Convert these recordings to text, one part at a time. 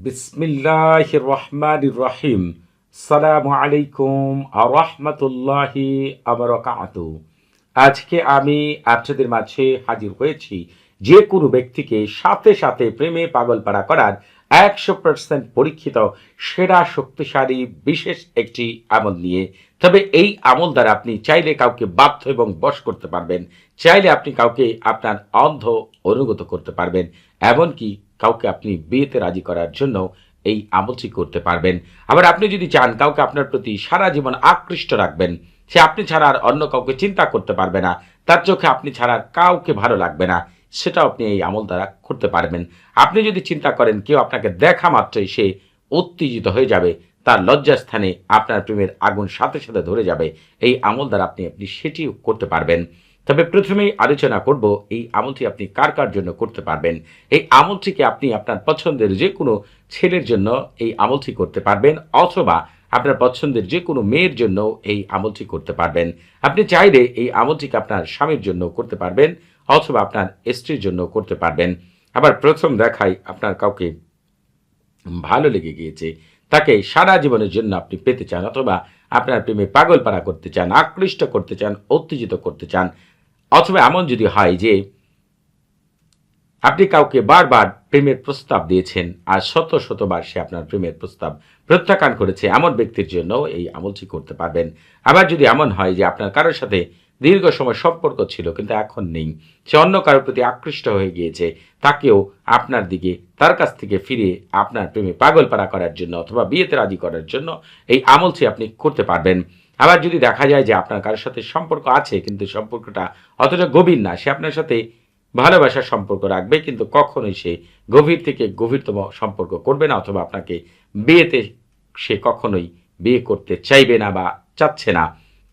বিসমিল্লাহ রহমান রহিম সালাম আলাইকুম আরহামতুল্লাহি আমরকাত আজকে আমি আপনাদের মাঝে হাজির হয়েছি যে কোনো ব্যক্তিকে সাথে সাথে প্রেমে পাগলপাড়া করার একশো পার্সেন্ট পরীক্ষিত, সেরা, শক্তিশালী, বিশেষ একটি আমল নিয়ে। তবে এই আমল দ্বারা আপনি চাইলে কাউকে বাধ্য এবং বশ করতে পারবেন, চাইলে আপনি কাউকে আপনার অন্ধ অনুগত করতে পারবেন, এমনকি কাউকে আপনি বিয়েতে রাজি করার জন্য এই আমলটি করতে পারবেন। আবার আপনি যদি চান কাউকে আপনার প্রতি সারা জীবন আকৃষ্ট রাখবেন, সে আপনি ছাড়া আর অন্য কাউকে চিন্তা করতে পারবে না। তার চোখে আপনি ছাড়া আর কাউকে ভালো লাগবে না। সেটাও আপনি এই আমল দ্বারা করতে পারবেন। আপনি যদি চিন্তা করেন কেউ আপনাকে দেখা মাত্রই সে উত্তেজিত হয়ে যাবে, তার লজ্জাস্থানে আপনার প্রেমের আগুন সাথে সাথে ধরে যাবে, এই আমল দ্বারা আপনি আপনি সেটিও করতে পারবেন। তবে প্রথমেই আলোচনা করব এই আমলটি আপনি কার কার জন্য করতে পারবেন? এই আমলটিকে আপনি আপনার পছন্দের যে কোনো ছেলের জন্য এই আমলটি করতে পারবেন অথবা আপনার পছন্দের যে কোনো মেয়ের জন্য এই আমলটি করতে পারবেন। আপনি চাইলে এই আমলটিকে আপনার স্বামীর জন্য করতে পারবেন অথবা আপনার স্ত্রীর জন্য করতে পারবেন। আবার প্রথম দেখাই আপনার কাউকে ভালো লেগে গিয়েছে, তাকে সারা জীবনের জন্য আপনি পেতে চান অথবা আপনার প্রেমে পাগলপাড়া করতে চান, আকৃষ্ট করতে চান, উত্তেজিত করতে চান অথবা এমন যদি হয় যে আপনি কাউকে বারবার প্রেমের প্রস্তাব দিয়েছেন আর শত শতবার সে আপনার প্রেমের প্রস্তাব প্রত্যাখ্যান করেছে, এমন ব্যক্তির জন্য এই আমলটি করতে পারবেন। আবার যদি এমন হয় যে আপনার কারোর সাথে দীর্ঘ সময় সম্পর্ক ছিল কিন্তু এখন নেই, সে অন্য কারোর প্রতি আকৃষ্ট হয়ে গিয়েছে, তাকেও আপনার দিকে, তার কাছ থেকে ফিরে আপনার প্রেমে পাগলপাড়া করার জন্য অথবা বিয়েতে রাজি করার জন্য এই আমলটি আপনি করতে পারবেন। আবার যদি দেখা যায় যে আপনার কারোর সাথে সম্পর্ক আছে, কিন্তু সম্পর্কটা অতটা গভীর না, সে আপনার সাথে ভালোবাসার সম্পর্ক রাখবে, কিন্তু কখনোই সে গভীর থেকে গভীরতম সম্পর্ক করবে না, অথবা আপনাকে বিয়েতে সে কখনোই বিয়ে করতে চাইবে না বা চাচ্ছে না।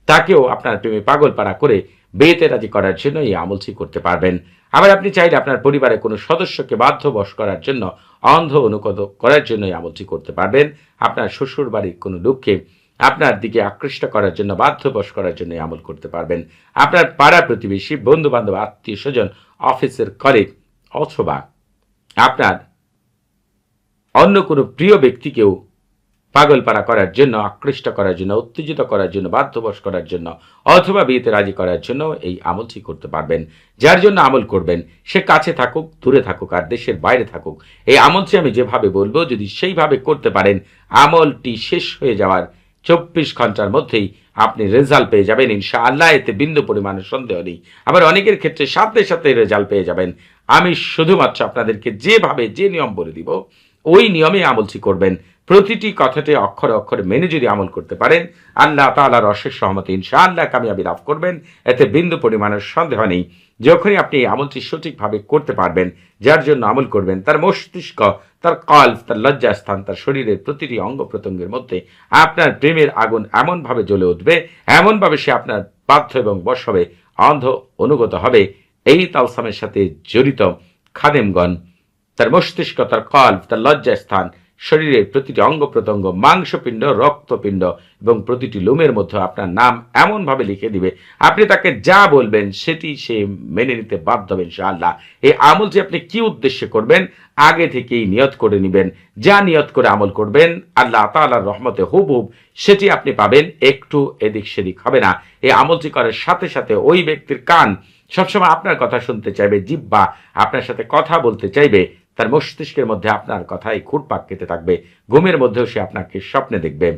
তাকেও আপনার প্রেমে পাগলপাড়া করে বিয়েতে রাজি করার জন্য এই আমলটি করতে পারবেন। আবার আপনি চাইলে আপনার পরিবারের কোনো সদস্যকে বাধ্যবশ করার জন্য অন্ধ অনুগত করার জন্য এই আমলটি করতে পারবেন। আপনার শ্বশুর বাড়ির কোনো লোককে আপনার দিকে আকৃষ্ট করার জন্য, বাধ্যবশ করার জন্য আমল করতে পারবেন। আপনার পাড়া প্রতিবেশী বন্ধু বান্ধব আত্মীয় স্বজন, অফিসের কলিগ অথবা আপনার অন্য কোনো প্রিয় ব্যক্তিকেও পাগলপাড়া করার জন্য, আকৃষ্ট করার জন্য, উত্তেজিত করার জন্য, বাধ্যবশ করার জন্য অথবা বিয়েতে রাজি করার জন্য এই আমলটি করতে পারবেন। যার জন্য আমল করবেন, সে কাছে থাকুক, দূরে থাকুক আর দেশের বাইরে থাকুক। এই আমলটি আমি যেভাবে বলব, যদি সেইভাবে করতে পারেন, আমলটি শেষ হয়ে যাওয়ার চব্বিশ ঘণ্টার মধ্যেই আপনি রেজাল্ট পেয়ে যাবেন ইনশা আল্লাহ এতে বিন্দু পরিমাণের সন্দেহ নেই। আবার অনেকের ক্ষেত্রে সাথে সাথে রেজাল্ট পেয়ে যাবেন। আমি শুধুমাত্র আপনাদেরকে যেভাবে যে নিয়ম বলে দিব ওই নিয়মে আমলটি করবেন। প্রতিটি কথাতে অক্ষরে অক্ষরে মেনে যদি আমল করতে পারেন, আল্লাহ তালার অশেষ সহমতি ইনশা আল্লাহ কামিয়াবি লাভ করবেন। এতে বিন্দু পরিমাণের সন্দেহ নেই। যখনই আপনি এই আমলটি সঠিকভাবে করতে পারবেন, যার জন্য আমল করবেন, তার মস্তিষ্ক, তার কল্প তার লজ্জাস্থান তার শরীরের প্রতিটি অঙ্গ প্রত্যঙ্গের মধ্যে আপনার প্রেমের আগুন এমনভাবে জ্বলে উঠবে, এমনভাবে সে আপনার বাধ্য এবং বশ হবে অন্ধ অনুগত হবে। এই তালসামের সাথে জড়িত খাদেমগণ তার মস্তিষ্ক, তার কল্প তার লজ্জাস্থান, শরীরের প্রতিটি অঙ্গ প্রত্যঙ্গ, মাংসপিণ্ড, রক্তপিণ্ড এবং প্রতিটি লোমের মধ্যে আপনার নাম এমনভাবে লিখে দিবে। আপনি তাকে যা বলবেন সেটি সে মেনে নিতে বাধ্য হবে ইনশাআল্লাহ। এই আমল যে আপনি কি উদ্দেশ্যে করবেন? আগে থেকেই নিয়ত করে নেবেন। যা নিয়ত করে আমল করবেন, আল্লাহ তাআলার রহমতে হুব হুব সেটি আপনি পাবেন। একটু এদিক সেদিক হবে না। এই আমলটি করার সাথে সাথে ওই ব্যক্তির কান সবসময় আপনার কথা শুনতে চাইবে জিব্বা আপনার সাথে কথা বলতে চাইবে। তার মস্তিষ্কের মধ্যে আপনার কথাই খুঁটপাক কেটে থাকবে। ঘুমের মধ্যেও সে আপনাকে স্বপ্নে দেখবে।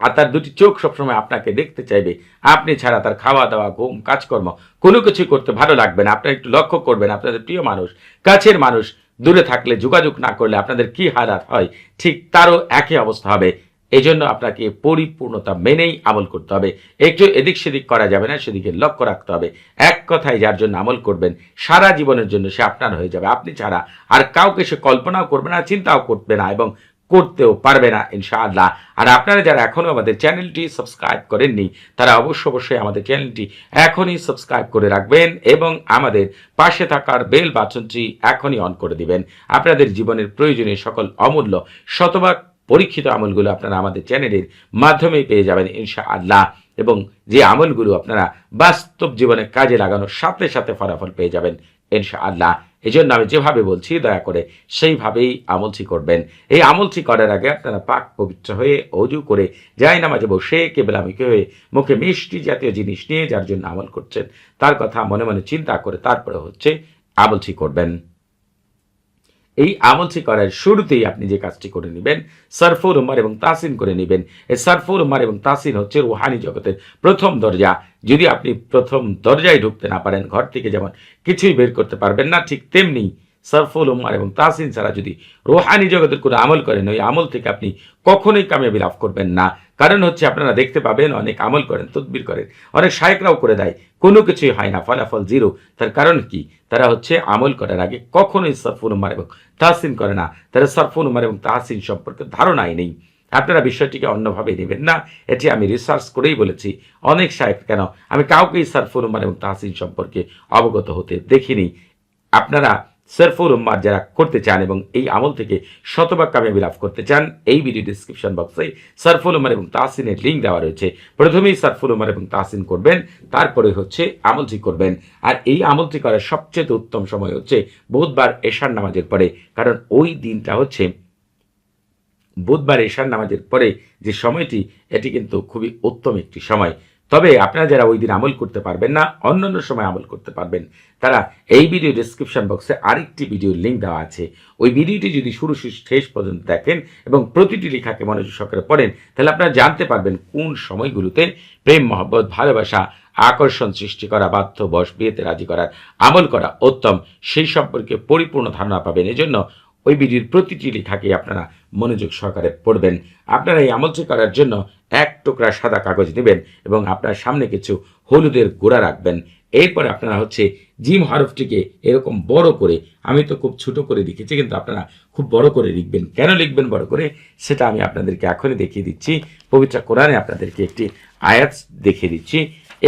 আর তার দুটি চোখ সবসময় আপনাকে দেখতে চাইবে। আপনি ছাড়া তার খাওয়া দাওয়া, ঘুম, কাজকর্ম কোনো কিছু করতে ভালো লাগবে না। আপনার একটু লক্ষ্য করবেন, আপনাদের প্রিয় মানুষ, কাছের মানুষ দূরে থাকলে যোগাযোগ না করলে আপনাদের কি হারাত হয়? ঠিক তারও একই অবস্থা হবে। এই জন্য আপনাকে পরিপূর্ণতা মেনেই আমল করতে হবে। একটু এদিক সেদিক করা যাবে না, সেদিকে লক্ষ্য রাখতে হবে। এক কথায় যার জন্য আমল করবেন, সারা জীবনের জন্য সে আপনার হয়ে যাবে। আপনি ছাড়া আর কাউকে সে কল্পনাও করবে না, চিন্তাও করবে না এবং করতেও পারবে না, ইনশাআল্লাহ। আর আপনারা যারা এখনও আমাদের চ্যানেলটি সাবস্ক্রাইব করেননি, তারা অবশ্য অবশ্যই আমাদের চ্যানেলটি এখনই সাবস্ক্রাইব করে রাখবেন এবং আমাদের পাশে থাকার বেল বাচনটি এখনই অন করে দিবেন। আপনাদের জীবনের প্রয়োজনীয় সকল অমূল্য শতভাগ পরীক্ষিত আমলগুলো আপনারা আমাদের চ্যানেলের মাধ্যমেই পেয়ে যাবেন ইনশা আল্লাহ এবং যে আমলগুলো আপনারা বাস্তব জীবনে কাজে লাগানোর সাথে সাথে ফলাফল পেয়ে যাবেন ইনশা আল্লাহ এই জন্য আমি যেভাবে বলছি, দয়া করে সেইভাবেই আমলটি করবেন। এই আমলটি করার আগে আপনারা পাক পবিত্র হয়ে অজু করে যাই নামাজে বসে কেবলামিকে হয়ে মুখে মিষ্টি জাতীয় জিনিস নিয়ে যার জন্য আমল করছেন, তার কথা মনে মনে চিন্তা করে তারপরে হচ্ছে আমলটি করবেন। এই আমলটি করার শুরুতেই আপনি যে কাজটি করে নেবেন সরফুর উমার এবং তাসিন করে নেবেন। এই সরফুর উমার এবং তাসিন হচ্ছে রুহানি জগতের প্রথম দরজা। যদি আপনি প্রথম দরজায় ঢুকতে না পারেন, ঘর থেকে যেমন কিছুই বের করতে পারবেন না, ঠিক তেমনি সরফুল উম্মার এবং তাসিন ছাড়া যদি রোহানি জগতের কোনো আমল করেন, ওই আমল থেকে আপনি কখনোই কামিয়াবি লাভ করবেন না। কারণ হচ্ছে আপনারা দেখতে পাবেন, অনেক আমল করেন, তদবির করেন, অনেক শায়করাও করে দেয়, কোনো কিছুই হয় না, ফলাফল জিরো। তার কারণ কি? তারা হচ্ছে আমল করার আগে কখনোই সরফুল উম্মার এবং তাহসিন করে না। তারা সরফুল উম্মার এবং তাহসিন সম্পর্কে ধারণাই নেই। আপনারা বিষয়টিকে অন্যভাবে নেবেন না। এটি আমি রিসার্চ করেই বলেছি, অনেক সাহেব কেন? আমি কাউকেই সারফুল উম্মার এবং তাহসিন সম্পর্কে অবগত হতে দেখিনি। আপনারা সারফুল উম্মার যারা করতে চান এবং এই আমল থেকে শতভাগ কামিয়াবি লাভ করতে চান, এই ভিডিও ডিসক্রিপশন বক্সে সারফুল উমার এবং তাহসিনের লিঙ্ক দেওয়া রয়েছে। প্রথমেই সারফুল উমার এবং তাহসিন করবেন, তারপরে হচ্ছে আমলটি করবেন। আর এই আমলটি করার সবচেয়ে উত্তম সময় হচ্ছে বুধবার এশার নামাজের পরে, কারণ ওই দিনটা হচ্ছে বুধবার এশার নামাজের পরে যে সময়টি, এটি কিন্তু খুবই উত্তম একটি সময়। তবে আপনারা যারা ওই দিন আমল করতে পারবেন না, অন্যান্য সময় আমল করতে পারবেন, তারা এই ভিডিও ডিসক্রিপশন বক্সে আরেকটি ভিডিওর লিঙ্ক দেওয়া আছে। ওই ভিডিওটি যদি শুরু শেষ পর্যন্ত দেখেন এবং প্রতিটি লেখাকে মনোযোগ সহকারে পড়েন, তাহলে আপনারা জানতে পারবেন কোন সময়গুলোতে প্রেম, মহব্বত, ভালোবাসা, আকর্ষণ সৃষ্টি করা, বাধ্য বস বিয়েতে রাজি করার আমল করা উত্তম। সেই সম্পর্কে পরিপূর্ণ ধারণা পাবেন। এজন্য ওই ভিডিওর প্রতিটি লেখাকে আপনারা মনোযোগ সহকারে পড়বেন। আপনারা এই আমলটি করার জন্য এক টুকরা সাদা কাগজ নেবেন এবং আপনার সামনে কিছু হলুদের গোড়া রাখবেন। এরপরে আপনারা হচ্ছে জিম হরফটিকে এরকম বড় করে, আমি তো খুব ছোট করে লিখেছি, কিন্তু আপনারা খুব বড় করে লিখবেন। কেন লিখবেন বড় করে? সেটা আমি আপনাদেরকে এখনই দেখিয়ে দিচ্ছি। পবিত্র কোরআনে আপনাদেরকে একটি আয়াত দেখিয়ে দিচ্ছি।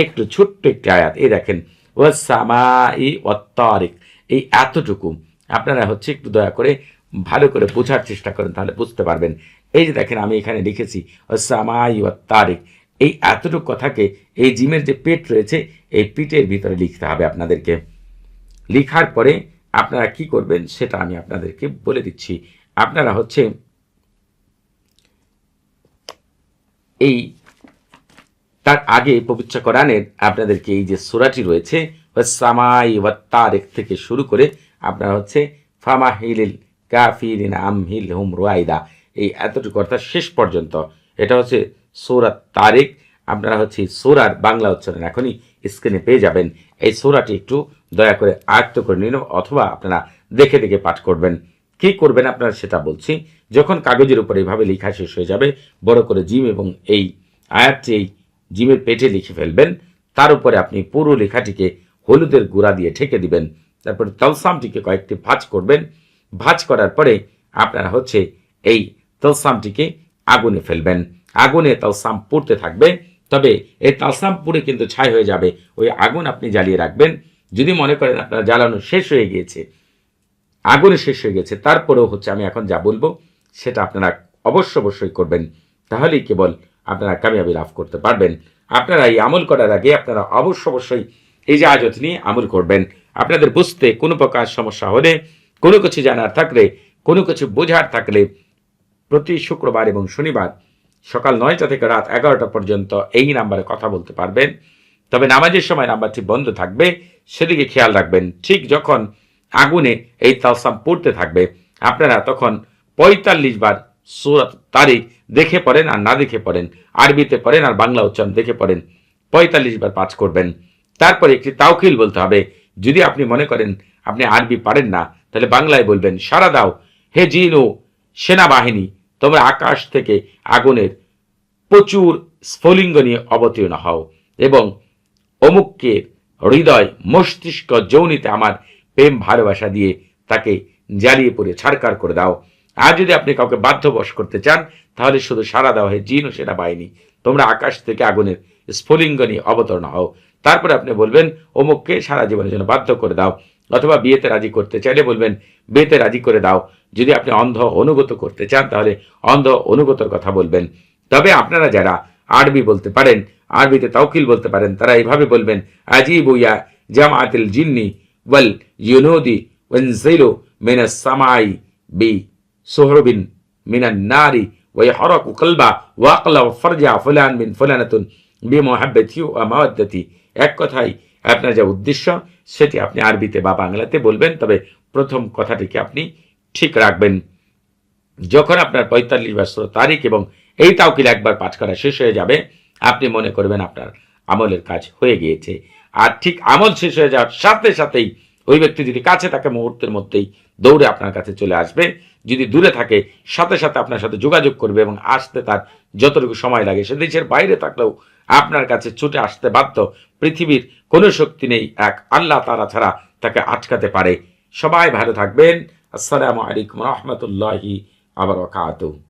একটু ছোট্ট একটি আয়াত। এই দেখেন ও সামা ই অত্তারিক এই এতটুকু আপনারা হচ্ছে একটু দয়া করে ভালো করে বোঝার চেষ্টা করেন, তাহলে বুঝতে পারবেন। এই যে দেখেন, আমি এখানে লিখেছি সামাই তারিক এই এতটুকু কথাকে এই জিমের যে পেট রয়েছে, এই পিটের ভিতরে লিখতে হবে আপনাদেরকে। লিখার পরে আপনারা কি করবেন, সেটা আমি আপনাদেরকে বলে দিচ্ছি। আপনারা হচ্ছে এই তার আগে পবিত্র কোরআনের আপনাদেরকে এই যে সুরাটি রয়েছে সামাই তারেক থেকে শুরু করে আপনারা হচ্ছে ফামাহিল কাফিরিন আমহিল হুম রোয়াইদা। এই এতটুকু অর্থাৎ শেষ পর্যন্ত। এটা হচ্ছে সৌরাত তারিক আপনারা হচ্ছে সৌরার বাংলা উচ্চারণ এখনই স্ক্রিনে পেয়ে যাবেন। এই সৌরাটি একটু দয়া করে আয়ত্ত করে নিন অথবা আপনারা দেখে দেখে পাঠ করবেন। কি করবেন আপনারা সেটা বলছি। যখন কাগজের উপর এইভাবে লেখা শেষ হয়ে যাবে, বড় করে জিম এবং এই আয়াতটি এই জিমের পেটে লিখে ফেলবেন। তার উপরে আপনি পুরো লেখাটিকে হলুদের গুঁড়া দিয়ে ঠেকে দিবেন। তারপরে তলসামটিকে কয়েকটি ভাঁজ করবেন। ভাঁজ করার পরে আপনারা হচ্ছে এই তলসামটিকে আগুনে ফেলবেন। আগুনে তালসাম পুড়তে থাকবে, তবে এই তালসাম পুড়ে কিন্তু ছাই হয়ে যাবে। ওই আগুন আপনি জ্বালিয়ে রাখবেন। যদি মনে করেন আপনার জ্বালানো শেষ হয়ে গিয়েছে, আগুনে শেষ হয়ে গেছে, তারপরেও হচ্ছে আমি এখন যা বলব, সেটা আপনারা অবশ্য অবশ্যই করবেন। তাহলেই কেবল আপনারা কামিয়াবি লাভ করতে পারবেন। আপনারা এই আমল করার আগে আপনারা অবশ্য অবশ্যই এই যে আজত নিয়ে আমল করবেন। আপনাদের বুঝতে কোনো প্রকার সমস্যা হলে, কোনো কিছু জানার থাকলে, কোনো কিছু বোঝার থাকলে প্রতি শুক্রবার এবং শনিবার সকাল নয়টা থেকে রাত এগারোটা পর্যন্ত এই নাম্বারে কথা বলতে পারবেন। তবে নামাজের সময় নাম্বারটি বন্ধ থাকবে, সেদিকে খেয়াল রাখবেন। ঠিক যখন আগুনে এই তালসাম পড়তে থাকবে, আপনারা তখন পঁয়তাল্লিশ বার সুরত তারিখ দেখে পড়েন আর না দেখে পড়েন। আরবিতে পড়েন আর বাংলা উচ্চারণ দেখে পড়েন। পঁয়তাল্লিশ বার পাঠ করবেন। তারপরে একটি তাওকিল বলতে হবে যদি আপনি মনে করেন আপনি আরবি পারেন না, তাহলে বাংলায় বলবেন সারা দাও, হে জিন সেনাবাহিনী, তোমরা আকাশ থেকে আগুনের প্রচুর স্ফলিঙ্গ নিয়ে অবতীর্ণ হও এবং অমুককে হৃদয় মস্তিষ্ক যৌনিতে আমার প্রেম ভালোবাসা দিয়ে তাকে জ্বালিয়ে পড়ে ছাড়কার করে দাও। আর যদি আপনি কাউকে বাধ্যবশ করতে চান, তাহলে শুধু সারা দাও, হে জিন সেনাবাহিনী, তোমরা আকাশ থেকে আগুনের স্ফুলিঙ্গ নিয়ে অবতরণ হও। তারপরে আপনি বলবেন, অমুককে সারা জীবনের জন্য বাধ্য করে দাও, অথবা বিয়েতে রাজি করতে চাইলে বলবেন, বিয়েতে রাজি করে দাও। যদি আপনি অন্ধ অনুগত করতে চান, তাহলে অন্ধ অনুগতর কথা বলবেন। তবে আপনারা যারা আরবি বলতে পারেন, আরবিতে তাওকিল বলতে পারেন, তারা এইভাবে বলবেন, আজিব জাম জামাতিল জিন্নি ওয়াল ইউনোদি ওয়েনজিলো মেনা সামাই বি সোহরবিন মিনা নারি ওয়াই হরক উকলবা ওয়াকলা ফরজা ফুলান বিন ফুলানাতুন বি মোহাব্বতি ও মাওয়াদ্দাতি এক কথাই, আপনার যে উদ্দেশ্য, সেটি আপনি আরবিতে বা বাংলাতে বলবেন, তবে প্রথম কথাটিকে আপনি ঠিক রাখবেন। যখন আপনার পঁয়তাল্লিশ বছর তারিখ এবং এই তাওকিল একবার পাঠ করা শেষ হয়ে যাবে, আপনি মনে করবেন আপনার আমলের কাজ হয়ে গিয়েছে। আর ঠিক আমল শেষ হয়ে যাওয়ার সাথে সাথেই ওই ব্যক্তি যদি কাছে থাকে মুহূর্তের মধ্যেই দৌড়ে আপনার কাছে চলে আসবে। যদি দূরে থাকে, সাথে সাথে আপনার সাথে যোগাযোগ করবে এবং আসতে তার যতটুকু সময় লাগে, সে দেশের বাইরে থাকলেও আপনার কাছে ছুটে আসতে বাধ্য পৃথিবীর কোনো শক্তি নেই এক। আল্লাহ তারা ছাড়া তাকে আটকাতে পারে। সবাই ভালো থাকবেন। আসসালামু আলাইকুম রহমতুল্লাহি আবার